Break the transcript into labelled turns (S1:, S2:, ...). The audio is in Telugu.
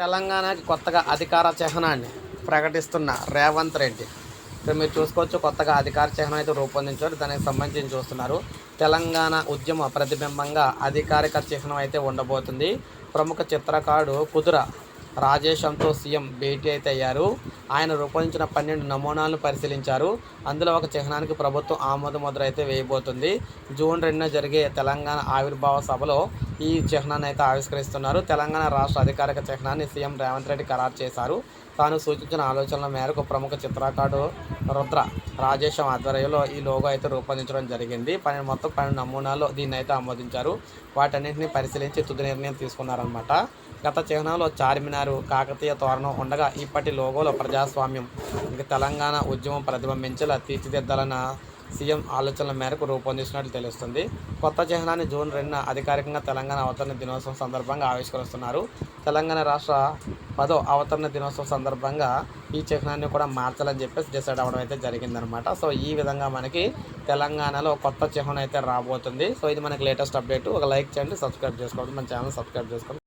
S1: తెలంగాణకి కొత్తగా అధికార చిహ్నాన్ని ప్రకటిస్తున్న రేవంత్ రెడ్డి. ఇక్కడ మీరు చూసుకోవచ్చు కొత్తగా అధికార చిహ్నం అయితే రూపొందించారు. దానికి సంబంధించి చూస్తున్నారు. తెలంగాణ ఉద్యమ ప్రతిబింబంగా అధికారిక చిహ్నం అయితే ఉండబోతుంది. ప్రముఖ చిత్రకారుడు కుదుర రాజేశంతో సీఎం భేటీ అయితే అయ్యారు. ఆయన రూపొందించిన పన్నెండు నమూనాలను పరిశీలించారు. అందులో ఒక చిహ్నానికి ప్రభుత్వం ఆమోద ముద్ర అయితే వేయబోతుంది. జూన్ రెండున జరిగే తెలంగాణ ఆవిర్భావ సభలో ఈ చిహ్నాన్ని అయితే ఆవిష్కరిస్తున్నారు. తెలంగాణ రాష్ట్ర అధికారిక చిహ్నాన్ని సీఎం రేవంత్ రెడ్డి ఖరారు చేశారు. తాను సూచించిన ఆలోచనల మేరకు ప్రముఖ చిత్రకారుడు రుద్ర రాజేశం ఆధ్వర్యంలో ఈ లోగో అయితే రూపొందించడం జరిగింది. పన్నెండు మొత్తం పన్నెండు నమూనాలో దీన్ని అయితే ఆమోదించారు. వాటన్నింటినీ పరిశీలించి తుది నిర్ణయం తీసుకున్నారనమాట గత చిహ్నంలో చార్మినారు కాకతీయ తోరణం ఉండగా ఇప్పటి లోగోలో ప్రజాస్వామ్యం ఇంకా తెలంగాణ ఉద్యమం ప్రతిబింబించేలా తీర్చిదిద్దాలన్న సీఎం ఆలోచనల మేరకు రూపొందిస్తున్నట్లు తెలుస్తుంది. కొత్త చిహ్నాన్ని జూన్ రెండున అధికారికంగా తెలంగాణ అవతరణ దినోత్సవం సందర్భంగా ఆవిష్కరిస్తున్నారు. తెలంగాణ రాష్ట్ర పదో అవతరణ దినోత్సవం సందర్భంగా ఈ చిహ్నాన్ని కూడా మార్చాలని చెప్పేసి డిసైడ్ అవ్వడం అయితే జరిగిందనమాట సో ఈ విధంగా మనకి తెలంగాణలో కొత్త చిహ్నం అయితే రాబోతుంది. సో ఇది మనకి లేటెస్ట్ అప్డేట్. ఒక లైక్ చేయండి సబ్స్క్రైబ్ చేసుకోండి మన ఛానల్ సబ్స్క్రైబ్ చేసుకోండి.